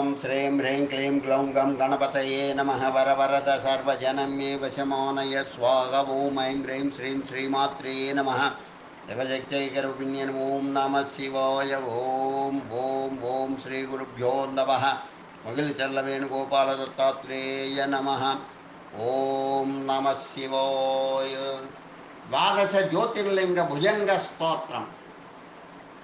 ॐ श्रीं ह्रीं क्लीं क्लौं गं गणपतये नमः वरवरद सर्वजनम्ये वशमोनय स्वाग ॐ ऐं ह्रीं श्रीं श्रीमात्रे नमः शिवजग्जैकरूपिण्य ॐ नमः शिवाय ॐ ॐ ॐ श्रीगुरुभ्यो नमः मगिलचल्लवेणुगोपालदत्तात्रेय नमः ॐ नमः शिवाय द्वादशज्योतिर्लिङ्गभुजङ्गस्तोत्रम्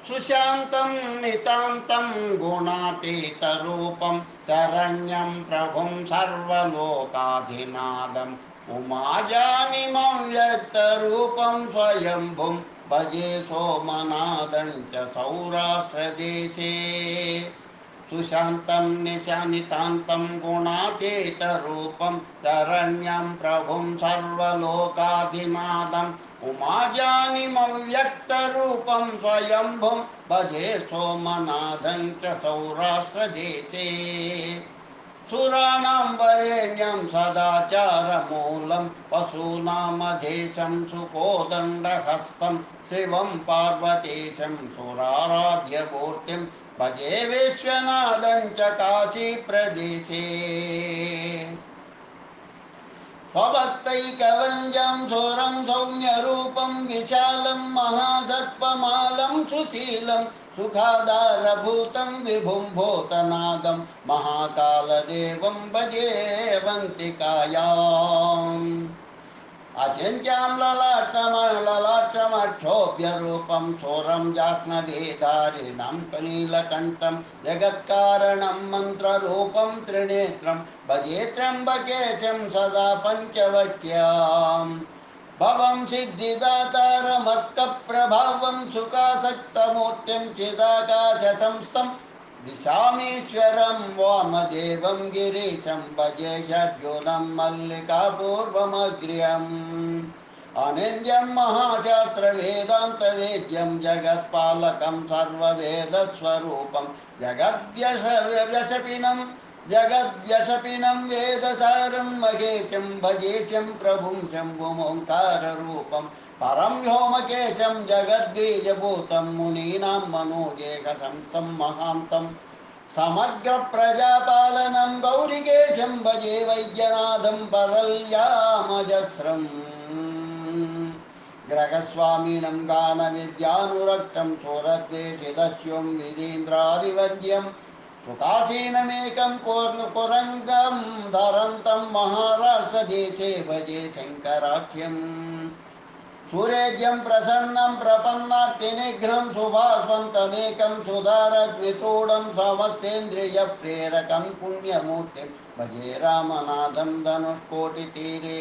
सुशान्तं नितान्तं गुणातीतरूपं शरण्यं प्रभुं सर्वलोकाधिनादम्। उमाजानिमं व्यक्तरूपं स्वयम्भुं भजे सोमनादं च सौराष्ट्रदेशे। सुशान्तं, निशानितान्तं गुणातीतरूपं शरण्यं प्रभुं सर्वलोकाधिनादम्। उमाजानिमव्यक्तरूपं स्वयम्भुं भजे सोमनाथं च सौराष्ट्रदेशे। सुराणां वरेण्यं सदाचारमूलं, पशूनामधेशं सुकोदण्डहस्तं, शिवं पार्वतीशं सुराराध्यमूर्तिं भजे विश्वनाथं च काशीप्रदेशे स्वभक्तैकवञ्जं सोरं सौम्यरूपं विशालं महासर्पमालं सुशीलं सुखादारभूतं विभुं महाकालदेवं भजे वन्तिकायाम्। अचिन्त्यां ललाटमललाटमक्षोभ्यरूपं सोरं जाह्नवेधारिणं कनीलकण्ठं जगत्कारणं मन्त्ररूपं त्रिनेत्रं भजे त्र्यम्बकेशं सदा पञ्चवट्याम् भवं सिद्धिदातारमर्कप्रभावं सुखासक्तमूर्तिं चिदाकाशसंस्थं दिशामीश्वरं वामदेवं गिरीशं भजे षड्युनं मल्लिकापूर्वमग्र्यम्। अनिन्द्यं महाशास्त्रवेदान्तवेद्यं जगत्पालकं सर्ववेदस्वरूपं जगद्व्यशपिनं जगद्व्यशपिनं वेदसारं महेशं भजेशं प्रभुं शम्भुमोङ्काररूपं परं व्योमकेशं जगद्बीजभूतं मुनीनां मनोजेकसंस्थं महान्तं समग्रप्रजापालनं गौरिकेशं भजे वैद्यनाथं परल्यामजस्रम् ग्रहस्वामिनं गानविद्यानुरक्तं सुरद्वेषितस्यं विधीन्द्रादिवद्यं सुखासीनमेकं कुरङ्गं धरन्तं महाराष्ट्रदेशे भजे शङ्कराख्यम् सुरेज्यं प्रसन्नं प्रपन्नाक्तिनिघ्नं सुभास्वन्तमेकं सुधारद्वितूढं समस्तेन्द्रियप्रेरकं पुण्यमूर्तिं भजे रामनाथं धनुष्कोटितीरे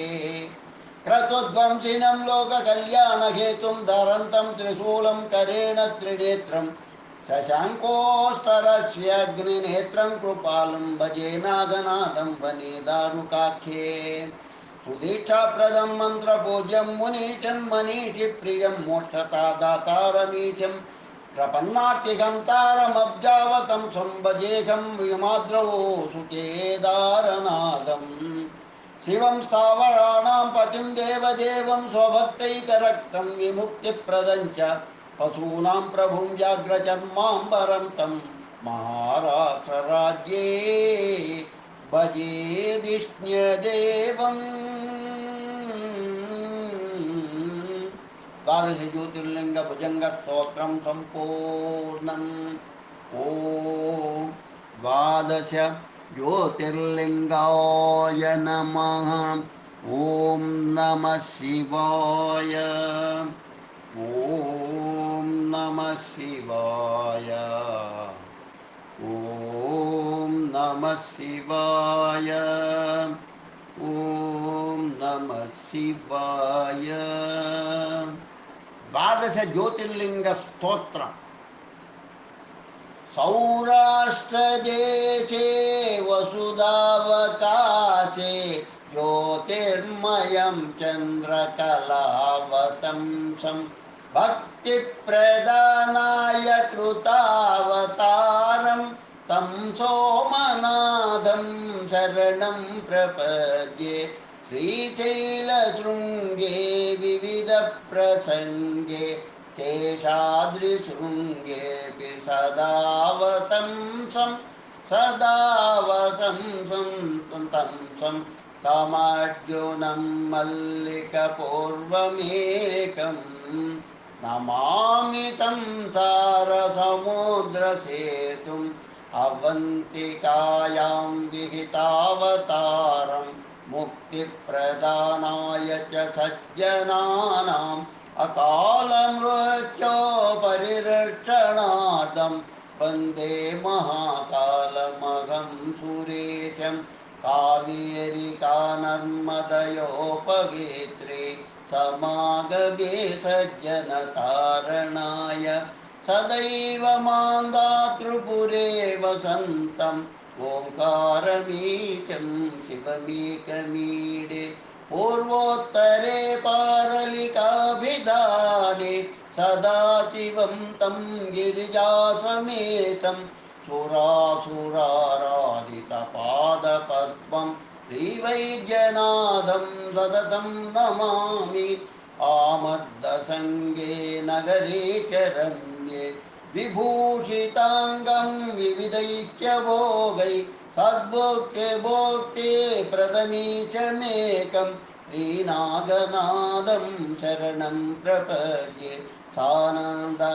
क्रतुध्वंसिनं लोककल्याणहेतुं धरन्तं त्रिशूलं करेण त्रिनेत्रं शशाङ्कोस्तरस्यग्निनेत्रं कृपालं भजे नागनाथं वने दारुकाख्ये। सुदीक्षाप्रदं मन्त्रपूज्यं मुनीशं मनीषिप्रियं मोक्षता दातारमीशं प्रपन्नात्यगन्तारमब्जावतं संभजेहं विमाद्रवो सुचेदारनाथम् शिवं स्थावराणां पतिं देवदेवं स्वभक्तैकरक्तं विमुक्तिप्रदं च पशूनां प्रभुं व्याघ्रचर्माम्बरं तं महाराष्ट्रराज्ये भजेदिष्ण्यदेवम् द्वादशज्योतिर्लिङ्गभुजङ्गस्तोत्रं सम्पूर्णम्। ॐ द्वादश ज्योतिर्लिङ्गाय नमः। ॐ नमः शिवाय। ॐ नमः शिवाय ॐ नमः शिवाय ॐ नमः शिवाय द्वादश ज्योतिर्लिङ्ग स्तोत्रम्। सौराष्ट्रदेशे वसुधावकाशे ज्योतिर्मयं चन्द्रकलावतंसं भक्तिप्रदानाय कृतावतारं तं सोमनाथं शरणं प्रपद्ये श्रीशैलशृङ्गे विविधप्रसङ्गे शेषाद्रिशृङ्गेऽपि सदावतंसं सदा वसं तं सं तमर्जुनं मल्लिकपूर्वमेकम् नमामि तं सारसमुद्रसेतुम् अवन्तिकायां विहितावतारं मुक्तिप्रदानाय च सज्जनानाम् अकालमृत्यो परिरक्षणार्थं वंदे महाकालमघं सुरेशं कावेरिका नर्मदयोपवेत्रे समागमे सज्जनतारणाय सदैव मान्दातृपुरे वसन्तम् ओङ्कारमीशं शिवमेकमीडे पूर्वोत्तरे पारलिकाभिधाने सदाशिवं तं गिरिजासमेतं सुरासुराराधितपादपद्मं श्रीवैद्यनाथं सततं नमामि। आमर्दसङ्गे नगरे च रम्ये विभूषिताङ्गं विविधैश्च भोगै सद्भोक्ते भोक्ते प्रथमीशमेकं श्रीनागनादं शरणं प्रपद्ये सानन्दमानन्दवने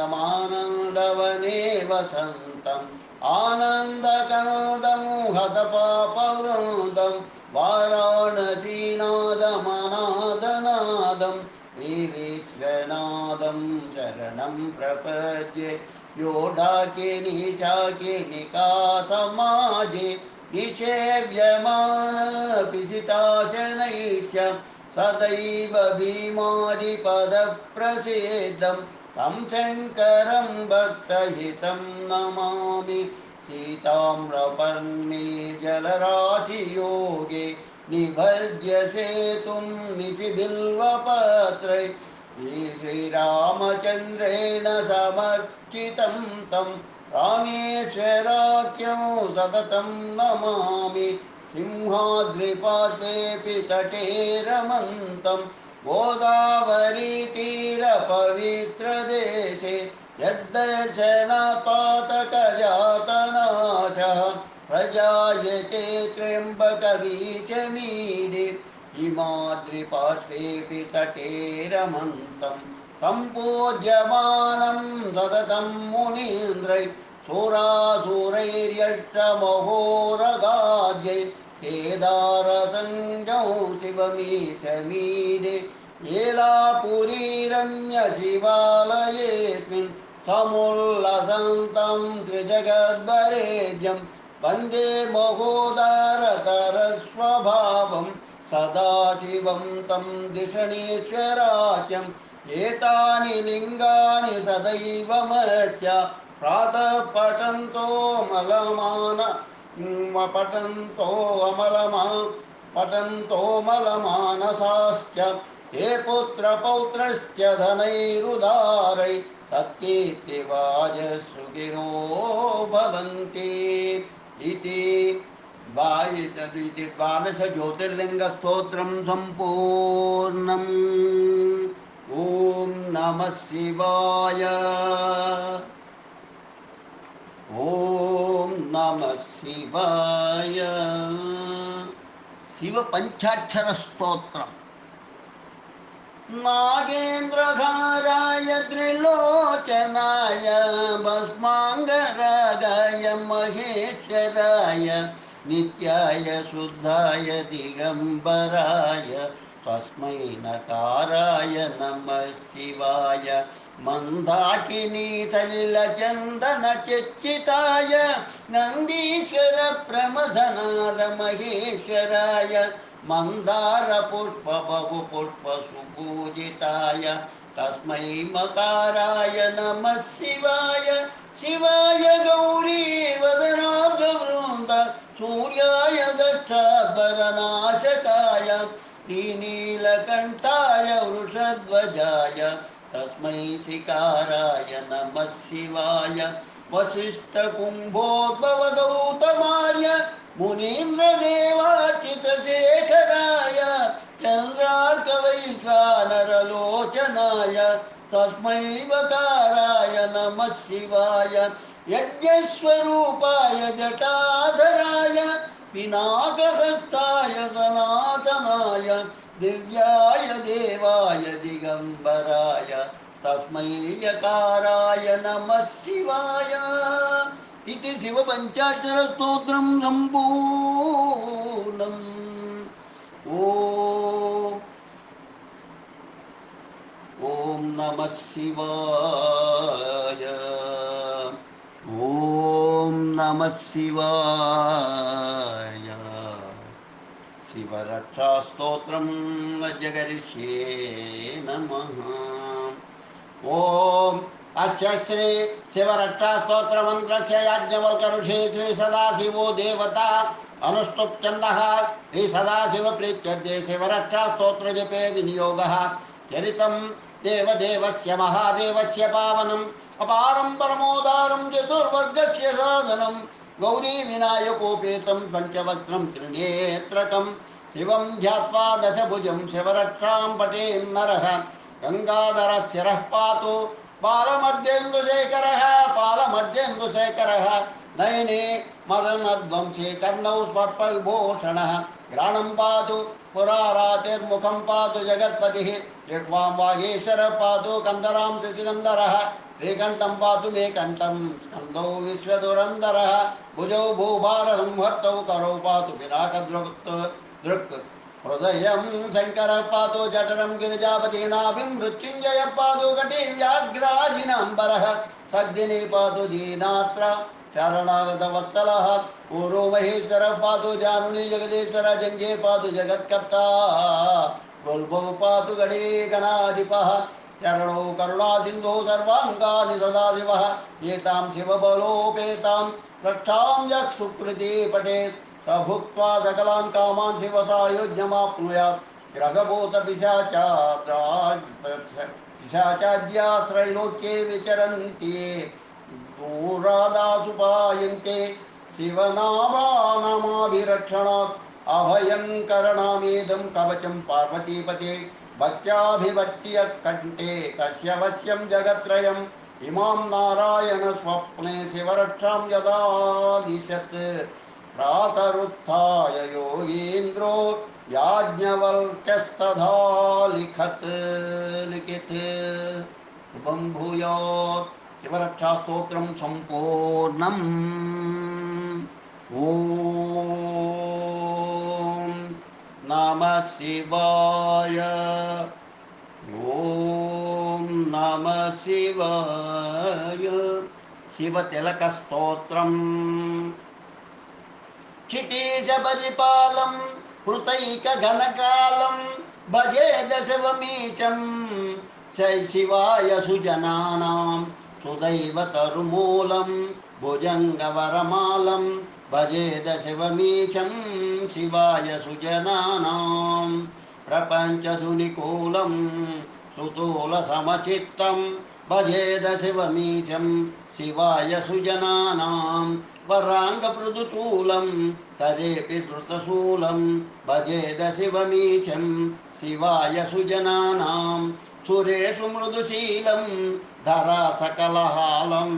वसन्तम् आनन्दकन्दं हतपापवृन्दं वाराणसीनादमनादनादं श्रीविश्वनादं शरणं प्रपद्ये। यो डाकिनी चाकिनिकासमाजे निषेव्यमानपिशिताशनैश्च सदैव भीमादिपदप्रसेदं तं शङ्करं भक्तहितं नमामि सीताम्रपर्णे जलराशियोगे निभर्य सेतुं निशिबिल्वपत्रै। श्रीरामचन्द्रेण समर्चितं तं रामेश्वराख्यं सततं नमामि। सिंहाद्रिपार्श्वेऽपि तटे रमन्तं। गोदावरीतीरपवित्रदेशे यद्दर्शनापातकजातनाशः प्रजायते त्र्यम्बकबीजमीडे हिमाद्रिपार्श्वेऽपि तटे रमन्तं सम्पूज्यमानं सततं मुनीन्द्रै सुरासुरैर्यष्टमहोरगाद्यै केदारसञ्जौ शिवमीशमीडे येलापुरीरम्यशिवालयेऽस्मिन् समुल्लसन्तं त्रिजगद्वरेभ्यं वंदे महोदारतरस्वभावं सदाशिवं तं दिशणीश्वराख्यम् एतानि लिङ्गानि सदैव मर्त्य प्रातः पठन्तो मलमान पठन्तो अमलमा, पठन्तो मलमानसाश्च, हे पुत्रपौत्रश्च धनैरुदारै सत्कीर्तिवाजसुखिनो भवन्ति इति। द्वादशज्योतिर्लिङ्गस्तोत्रं सम्पूर्णम्। ॐ नमः शिवाय। ॐ नमः शिवाय। शिवपञ्चाक्षरस्तोत्रम्। नागेन्द्रघाराय त्रिलोचनाय भस्माङ्गरागाय महेश्वराय, नित्याय, शुद्धाय दिगम्बराय तस्मै नकाराय नमः शिवाय। मन्दाकिनी सलिलचन्दनचित्ताय नन्दीश्वर प्रमथनाद महेश्वराय। मन्दारपुष्पबहुपुष्पसुपूजिताय तस्मै मकाराय नमः शिवाय। शिवाय गौरी वदनाब्जवृन्द, सूर्याय दक्षाध्वरनाशकाय श्रीनीलकण्ठाय वृषध्वजाय, तस्मै शिकाराय नमः शिवाय। वसिष्ठकुम्भोद्भवगौतमार्य मुनीन्द्रदेवार्चितशेखराय, चन्द्रार्कवैश्वानरलोचनाय, तस्मै वकाराय नमः शिवाय, यज्ञस्वरूपाय जटाधराय, पिनाकहस्ताय सनातनाय, दिव्याय देवाय दिगम्बराय, तस्मै यकाराय नमः शिवाय। इति शिवपञ्चाक्षरस्तोत्रं सम्पूर्णम्। ॐ ॐ नमः शिवाय। ॐ नमः शिवाय। शिवरक्षास्तोत्रं जगरिष्ये नमः। ॐ अस्य श्री शिवरक्षास्तोत्रमन्त्रस्य याज्ञवल्कऋषे श्री सदाशिवो देवता अनुष्टुप्छन्दः श्री सदाशिवप्रीत्यर्थे शिवरक्षास्तोत्रजपे विनियोगः। चरितं देवदेवस्य महादेवस्य पावनम्, अपारं परमोदारं चतुर्वर्गस्य साधनं गौरीविनायकोपेतं पञ्चवक्त्रं त्रिनेत्रकं शिवं ध्यात्वा दशभुजं शिवरक्षां पटेन् नरः गङ्गाधरशिरः पातु। बालमर्देन्दुशेखरः बालमर्देन्दुशेखरः। नयने मदनध्वंसे कर्णौ स्पर्पविभूषणः घ्राणं पातु, पुरारातिर्मुखं पातु जगत्पतिः। जिह्वां वागेश्वरः पातु कन्दरां शशिकन्दरः श्रीकण्ठं पातु मे कण्ठं स्कन्दौ विश्वदुरन्दरः भुजौ भूभारसंहर्तौ करौ पातु पिनाकदृक् दृक् हृदयं शङ्करः पातु जठरं गिरिजापतीनाभिं मृत्युञ्जयः पातु कटे व्याघ्राजिनाम्बरः सग्दिने पातु दीनात्र चरणागतवत्सलः, पूर्वो महेश्वरः पातु जानुनी जगदीश्वर जङ्गे पातु जगत्कर्ता गुल्भौ पातु गणे गणाधिपः चरणौ करुणासिन्धो सर्वाङ्गानि सदाशिवः एतां शिवबलोपेतां रक्षां यः सुकृते पठेत् स भुक्त्वा सकलान् कामान् शिवसायुज्यमाप्नुयात् ग्रहभूतपिशाचाद्याश्रैलोक्ये विचरन्ति ये दूरादासुपायन्ते शिवनामानमाभिरक्षणात् अभयङ्करणामेदं कवचं पार्वतीपते भक्त्याभिभक्त्य कण्ठे तस्य जगत्त्रयम् इमां शिवरक्षां प्रातरुत्थाय योगीन्द्रो याज्ञवल्क्यस्तथा लिखत् लिखित्। शुभं भूयात्। शिवरक्षास्तोत्रं सम्पूर्णम्। ॐ नमः शिवाय। ॐ नमः शिवाय। शिवतिलकस्तोत्रम् क्षितीशपरिपालं हृतैकघनकालं भजे दशवमीशं शिवाय सुजनानां सुदैवतरुमूलं भुजङ्गवरमालं भजेद शिवमीशं शिवाय सुजनानां प्रपञ्चधुनिकूलं सुतूलसमचित्तं भजेद शिवमीशं शिवाय सुजनानां वराङ्गमृदुतूलं करेऽपि द्रुतशूलं भजेद शिवमीशं शिवाय सुजनानां सुरेषु मृदुशीलं धरा सकलहालं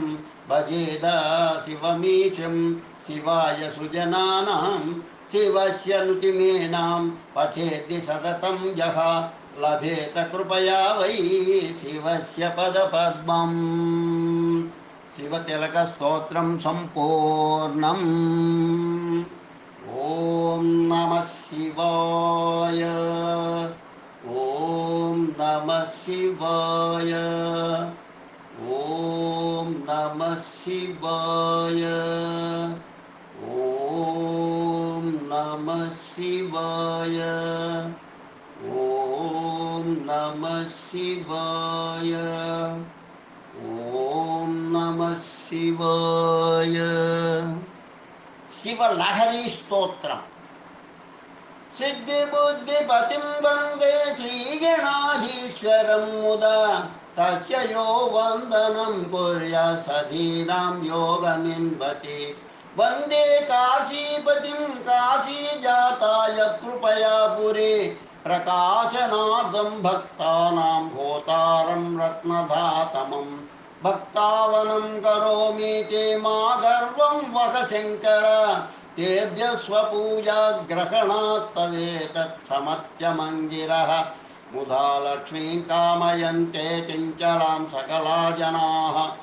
भजेद शिवमीशं शिवाय सुजनानां शिवस्य नुतिमेनां पठेद्य सततं यः, लभेत कृपया वै शिवस्य पदपद्मम्। शिवतिलकस्तोत्रं सम्पूर्णम्। ॐ नमः शिवाय। ॐ नमः शिवाय। ॐ नमः शिवाय। ॐ नमः शिवाय। ॐ नमः शिवाय शिवाय। शिवलहरी स्तोत्रम्। सिद्धिबुद्धिपतिं वंदे श्रीगणाधीश्वरं मुदा। तस्य यो वन्दनं कुर्या सधीनां योगमिन्वति। वंदे काशीपतिं काशीजाताय कृपया पुरे। प्रकाशनादं भक्तानां भूतारं रत्नधातमं भक्तावनं करोमि ते मा गर्वं वह शङ्कर तेभ्यः स्वपूजाग्रहणात्तवेतत् समत्यमङ्गिरः। मुदा लक्ष्मीं कामयन्ते चञ्चलां सकला जनाः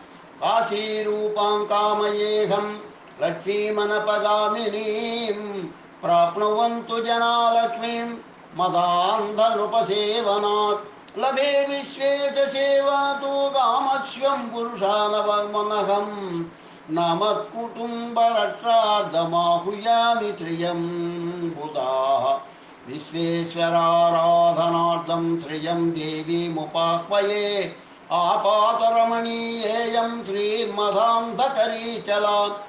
काशीरूपां कामयेऽहं लक्ष्मीमनपगामिनीं। प्राप्नुवन्तु जना लक्ष्मीं मदान्धनृपसेवनात्। लभे विश्वेश सेवा तु कामस्वं पुरुषानवमनहम् न मत्कुटुम्बरक्षार्धमाहुयामि श्रियं बुधाः। विश्वेश्वराराधनार्थं श्रियं देवीमुपाह्वये। आपातरमणीयेयं श्रीर्मधान्धकरीचला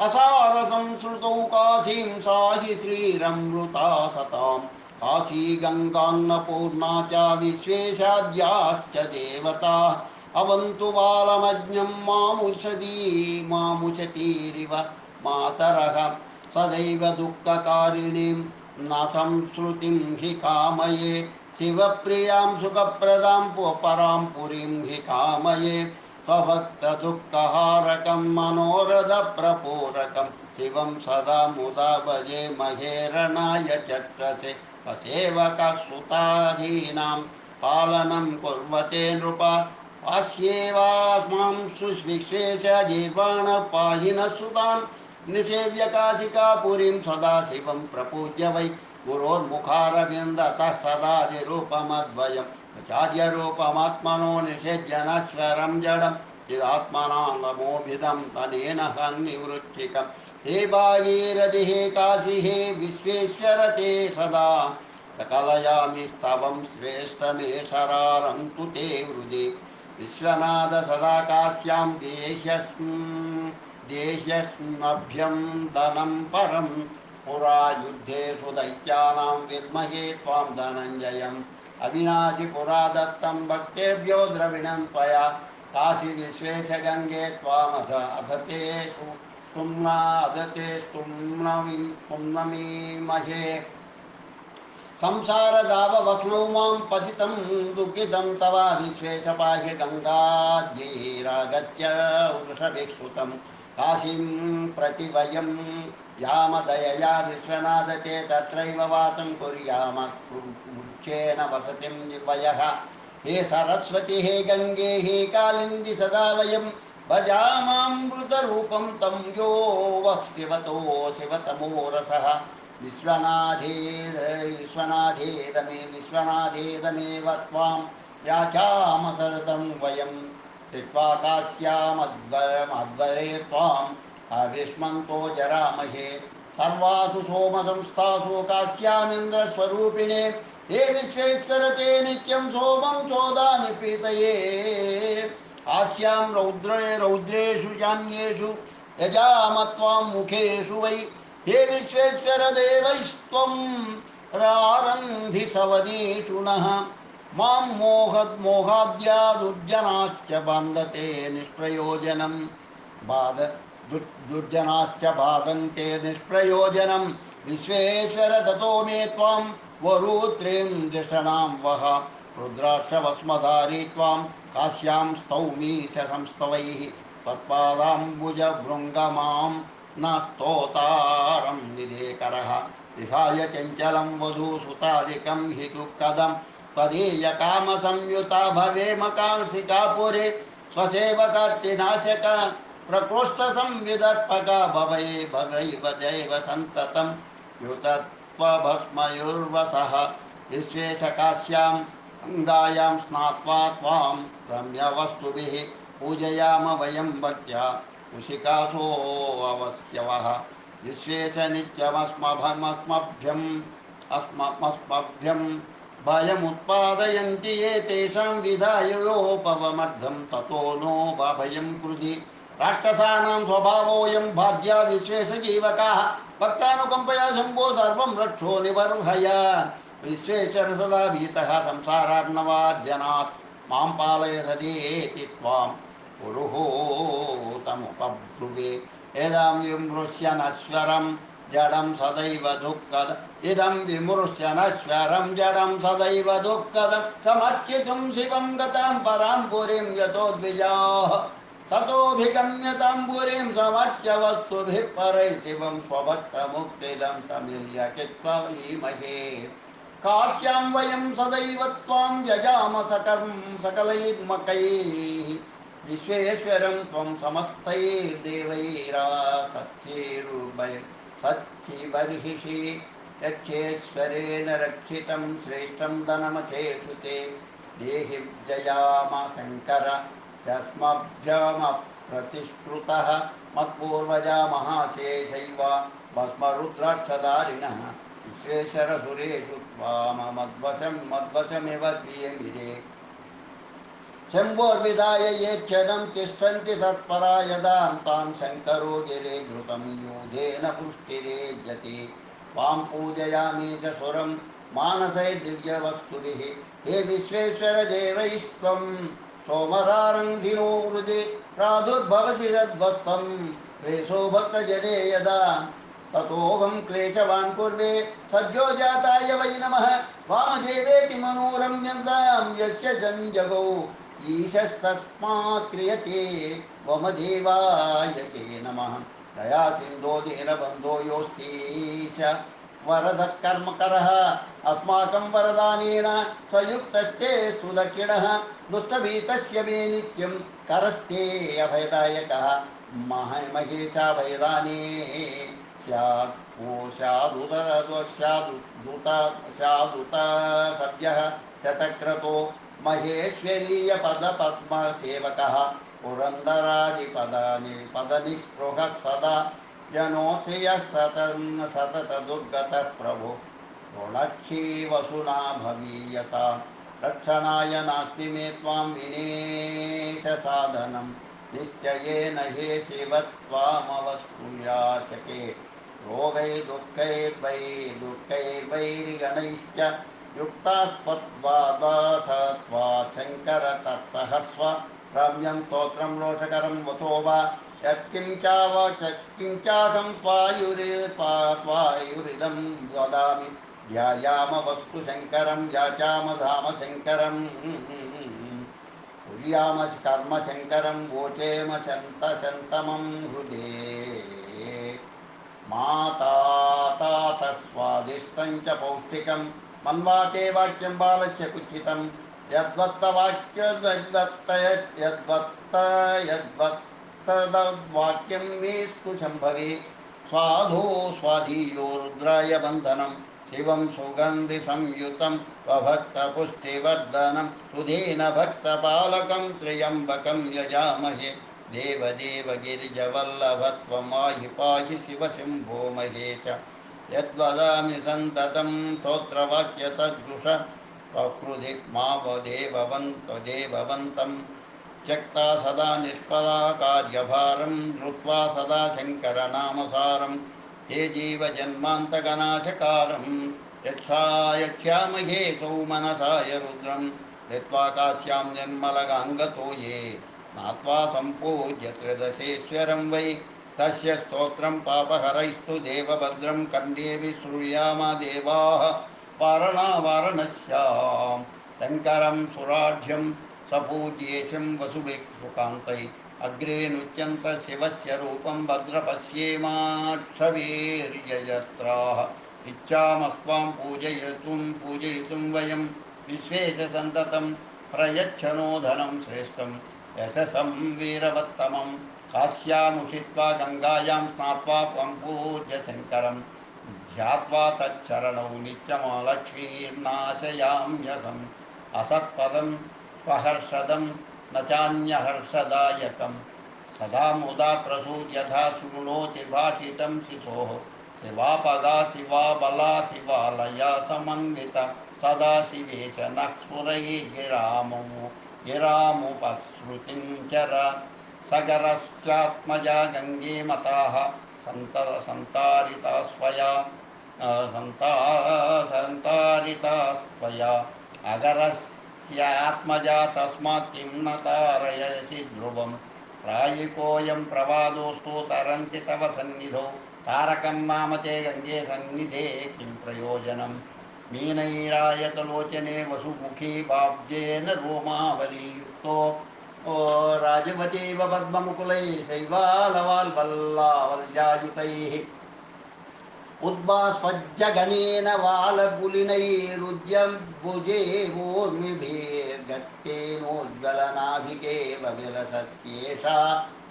असारसं श्रुतौ काशीं साहि श्रीरमृता सतां काशी गङ्गान्नपूर्णा च विश्वेशाद्याश्च देवता। अवन्तु बालमज्ञं मामुषदी मामुशतीरिव मातरः। सदैव दुःखकारिणीं न संश्रुतिं हि कामये। शिवप्रियाँ सुखप्रदां परां पुरीं हि कामये। स्वभक्तदुःखहारकं मनोरथप्रपूरकं शिवं सदा मुदा भजे महेरणाय चक्षसे। सेवकसुतादीनां पालनं कुर्वते नृप। पाश्येवास्मां सुविश्वेश जीर्वाण पाहि न सुतान्। निषेव्य काशिकापुरीं सदा शिवं प्रपूज्य वै। गुरोर्मुखारविन्दतः सदादिरूपमद्वयम् आचार्यरूपमात्मनो निषेज्य नश्वरं जडं चिदात्मना नमोभिदं तनेन हन्निवृच्छिकम् हे भागीरथि हे काशी हे विश्वेश्वर ते सदा। सकलयामि स्तवं श्रेष्ठमे शरारं तु ते हृदि। विश्वनाथ सदा काश्यां देह्यस्म् देह्यस्मभ्यं धनं परं। पुरा युद्धेषु दैत्यानां विद्महे त्वां धनञ्जयम्। अविनाशि पुरा दत्तं भक्तेभ्यो द्रविणं त्वया। काशी विश्वेशगङ्गे त्वामस अधतेषु तुम्ना अधते तुम्नमि तुम्नमीमहे। संसारदाववक्नौ माँ पतितं दुःखितं तव विश्वेशपाह्य गङ्गाद्यैरागत्य वृषभिक्षुतं काशीं प्रति वयं यामदयया विश्वनाथते तत्रैव वासं कुर्याम वृक्षेण वसतिं वयः हे सरस्वती, हे गङ्गे, हे कालिन्दि, सदा वयं भजामामृतरूपं तं यो वः शिवतो शिवतमो रसः विश्वनाथेर विश्वनाथेद मे विश्वनाथेद मेव त्वां व्याख्याम सततं वयं स्थित्वा काश्यामध्वरमध्वरे त्वाम् अविस्मन्तो जरामहे। सर्वासु सोमसंस्थासु काश्यामिन्द्रस्वरूपिणे हे विश्वेश्वर ते नित्यं सोमं चोदामि पीतये आस्यां रौद्रे रौद्रेषु जान्येषु यजामत्वां मुखेषु वै हे विश्वेश्वर देवैस्त्वं रारन्धि सवनेषु नः। माँ मोहद्मोहाद्यादुर्जनाश्च बान्धते निष्प्रयोजनं बाध दुर् दुर्जनाश्च बाधन्ते निष्प्रयोजनं विश्वेश्वर ततो मे त्वां वरुत्रीं दृषणां वः। रुद्राक्षवस्मधारी त्वां काश्यां स्तौमि च संस्तवैः त्वत्पादाम्बुजभृङ्गमां न स्तोतारं निदेकरः। विहाय चञ्चलं वधूसुतादिकं हि दुःखदं। त्वदीयकामसंयुता भवेम कांसिकापुरे। स्वसेवकार्तिनाशक प्रकोष्ठसंविदर्पक भवै भवैव दैव सन्ततं। युतत्वभस्मयुर्वसः। विश्वेशकाश्यां गङ्गायां स्नात्वा त्वां रम्यवस्तुभिः पूजयाम वयं भक्त्या उशिकासो अवस्यवः विश्वेश नित्यमस्मभमस्मभ्यम् अस्मस्मभ्यं भयमुत्पादयन्ति ये तेषां विधायोपवमर्धं ततो नो भयं कृधि राक्षसानां स्वभावोऽयं बाध्या विश्वेशजीवकाः, भक्तानुकम्पया शम्भो सर्वं रक्षो निबर्हय। विश्वेश्वर सदा माँ पालय सदेति त्वां पुरुहूतमुपब्रुवे। यदां विमृश्य नश्वरं, जडं सदैव दुःखद। इदं विमृश्य नश्वरं, जडं सदैव दुःखदं। समर्चितुं शिवं गतां परां पुरीं यतो द्विजाः ततोऽभिगम्यतां पुरीं समर्च्य वस्तुभिः परैः शिवं स्वभक्तमुक्तिदं तमिल्य चित्वा हीमहे काश्यां वयं सदैव त्वां यजाम सकर्म सकलैर्मकैः विश्वेश्वरं त्वं समस्तैर्देवैरा सच्चिबर्हिषि यक्षेश्वरेण रक्षितं श्रेष्ठं धनमखेषु ते देहि जयाम शङ्कर यस्मभ्यमप्रतिष्कृतः मत्पूर्वजा महाशेषैव भस्मरुद्राक्षधारिणः विश्वेश्वरसुरेषु त्वाममद्वशं मद्वशमिव प्रियमिरे शम्भोर्विधाय ये तिष्ठन्ति सत्परा यदा तान् शङ्करो गिरे धृतं यूधेन पुष्टिरे जति त्वां पूजयामि च सुरं मानसै दिव्यवस्तुभिः। हे विश्वेश्वर देवैस्त्वं हृदि प्रादुर्भवसि क्लेशो भक्तजने यदा ततोऽहं क्लेशवान् पूर्वे सद्यो जाताय वै नमः। वामदेवेति मनोरम्यन्तां यस्य जञ्जगौ। ईशस्तस्मात् क्रियते ते नमः। दया सिन्धो दीनबन्धो योऽस्ति च। वरदः कर्मकरः अस्माकं वरदानेन स्वयुक्तस्ते सुदक्षिणः। दुष्टभीतस्य मे नित्यं करस्ते अभयदायकः। मह महेशाभयदाने स्यात् ओ स्यादुत स्यादुत स्यादुत सभ्यः शतक्रतो महेश्वरीयपदपद्मसेवकः पुरन्दरादिपदानि पदनिःस्पृहः सदा जनोऽसि सतन् सततदुर्गतः प्रभो। ऋणक्षी वसुना भवीयता रक्षणाय नास्ति मे त्वां विनेशसाधनं। निश्चयेन हे शिव त्वामवस्तुयाचके रोगै दुःखैर्वै दुःखैर्वैर्गणैश्च युक्तास्त्वद्वादाथ त्वा शङ्कर तत्सहस्व रम्यं स्तोत्रं रोषकरं वसो वा यत्किं चावच ध्यायाम वस्तु शङ्करं शङ्करम् कुर्याम कर्म शङ्करं वोचेम शन्त शन्तमं हृदे माता तात स्वादिष्टं च पौष्टिकं। मन्वाते वाक्यं बालस्य कुचितं यद्वत्तवाक्यद्वत्त यद्वत्त यद्वत्तदवाक्यं मेस्तु स्वाधो स्वाधीयो रुद्राय बन्धनं। शिवं सुगन्धिसंयुतं स्वभक्तपुष्टिवर्धनं सुधेन भक्तपालकं त्र्यम्बकं यजामहे। देवदेव गिरिजवल्लभत्वमाहि पाहि शिवशम्भो महेश। यद्वदामि सन्ततं स्तोत्रवाक्यतद्जुष स्वकृधि मावदेववन्त देववन्तं। त्यक्ता सदा निष्फला कार्यभारं धृत्वा सदा शङ्करनामसारं। हे जीवजन्मान्तगनाचकारं यक्षा यक्ष्यामहे सौमनसाय रुद्रं। धृत्वा काश्यां निर्मलगाङ्गतो ये। नात्वा सम्पूज्य त्रिदशेश्वरं वै। तस्य स्तोत्रं पापहरैस्तु देवभद्रं कण्डेऽपि श्रूयाम देवाः। वारणावारणस्यां शङ्करं सुराढ्यं सपूज्येशं, वसुभिक्षुकान्तै। अग्रे नुच्यन्त शिवस्य रूपं भद्रपश्येमाक्षवीर्यजत्राः। इच्छामस्त्वां पूजयितुं पूजयितुं वयं विश्वेश सन्ततं प्रयच्छनो धनं श्रेष्ठं यशसं वीरवत्तमं काश्यामुषित्वा गङ्गायां स्नात्वा त्वं पूज्य शङ्करं ध्यात्वा तच्चरणौ नित्यमलक्ष्मीर्नाशयाम्यहम् असत्पदं स्वहर्षदं न चान्यहर्षदायकं सदा मुदा प्रसूर्यथा शृणोति भाषितं शिशोः शिवापगा शिवा बला शिवालया सदा शिवेश नः गिरामुपश्रुतिं चर सगरश्चात्मजा गङ्गे मताः सन्त सन्तारिता स्वया सन्ता सन्तारिता अगरस्यात्मजा तस्मात् किं न तारयसि ध्रुवं प्रायिकोऽयं प्रवादोऽस्तु तरन्ति तव सन्निधौ। तारकं नाम ते गङ्गे सन्निधे किं प्रयोजनं मीनैरायतलोचने वसुमुखी भाव्येन रोमावलीयुक्तो, ओ राजवतीव पद्ममुकुलैः शैवालवाल्वल्लावल्यायुतैः उद्भास्वज्जगनेन वालपुलिनैरुद्यं भुजेवोर्मिभिर्गट्टेनोज्ज्वलनाभिकेव विलसत्येषा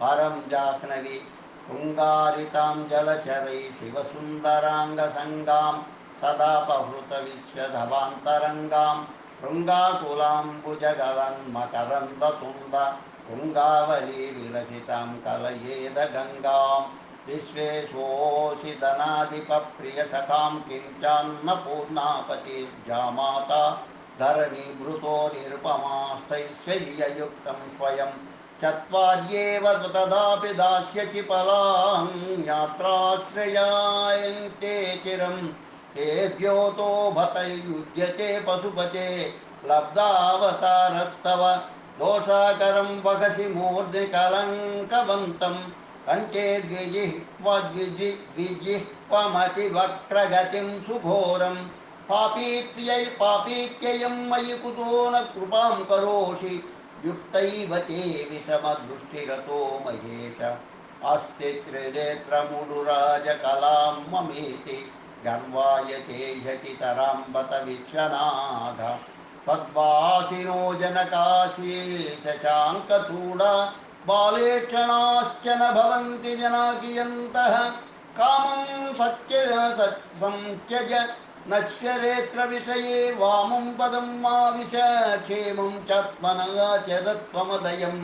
परं जाह्नवी, शृङ्गारितां जलचरै शिवसुन्दराङ्गसङ्गां सदापहृतविश्वधवान्तरङ्गां शृङ्गाकुलाम्बुजगलन्मकरन्दतुन्द शृङ्गावली विलसितां कलयेद गङ्गाम् विश्वेशोषितनाधिपप्रियसखां किं चान्नपूर्णापतिर्जामाता धरणीभृतो निरुपमास्तैश्वर्ययुक्तं स्वयं चत्वार्येव तदापि दास्यति फलां यात्राश्रयायन्ते भतयुज्यते पशुपते लब्धावतारस्तव दोषाकरं वहसि मूर्ध्निकलङ्कवन्तम् कण्ठे द्विजिह्वद्विजि द्विजिह्वमतिवक्त्रगतिं सुघोरं। पापीत्यै पापीत्ययं मयि कुतो न कृपां करोषि। युक्तैव ते विषमदृष्टिरतो महेश। अस्ति त्रिनेत्रमुडुराजकलां ममेति। गर्वाय ते ह्यतितरां बत विश्वनाथ। तद्वासिनो जनकाशी शशाङ्कचूडा बाले क्षणाश्च न भवन्ति जनाकियन्तः। कामं सत्य संत्यज नश्वरेत्र विषये वामं पदं मा विश क्षेमं चात्मनः च दत्त्वमदयं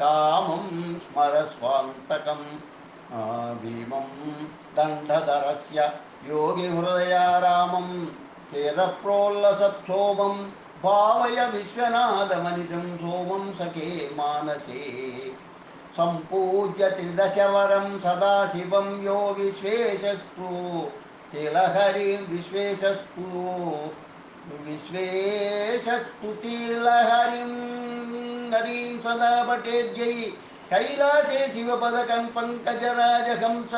कामं स्मर स्वान्तकं भीमं दण्डधरस्य योगिहृदया रामं चेदप्रोल्लसत्सोमं भावय विश्वनाथमनितं सोमं सखे मानसे। सम्पूज्य त्रिदशवरं सदाशिवं यो विश्वेशस्तु, तिलहरिं विश्वेशस्तु विश्वेशस्तुतिलहरिं हरिं सदा पठेद्यै कैलासे शिवपदकं पङ्कजराजहंस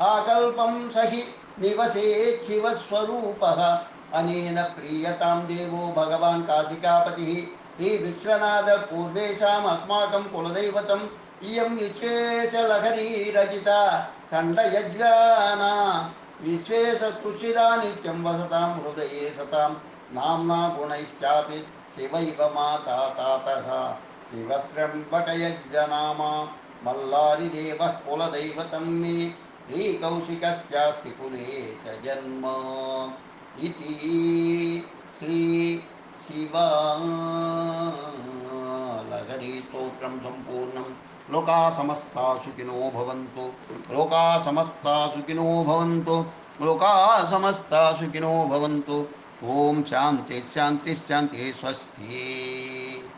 आकल्पं सहि निवसेत् शिवस्वरूपः। अनेन प्रीयतां देवो भगवान् काशिकापतिः। श्रीविश्वनाथ पूर्वेषाम् अस्माकं कुलदैवतम् इयं विश्वेशलहरी रचिता खण्डयज्वाना विश्वेशतुषिरा नित्यं वसतां हृदये सतां नाम्ना गुणैश्चापि शिवैव माता तातः। शिवस्रम्बकयज्ञनामा मल्लारिदेवः कुलदैवतं मे। श्रीकौशिकस्यास्ति कुले च जन्म इति श्री शिवालहरीस्तोत्रं सम्पूर्णं लोका समस्ता सुखिनो भवन्तु लोका समस्ता सुखिनो भवन्तु लोका समस्ता सुखिनो भवन्तु। ॐ शान्ति शान्ति, शान्तिः, स्वस्ति।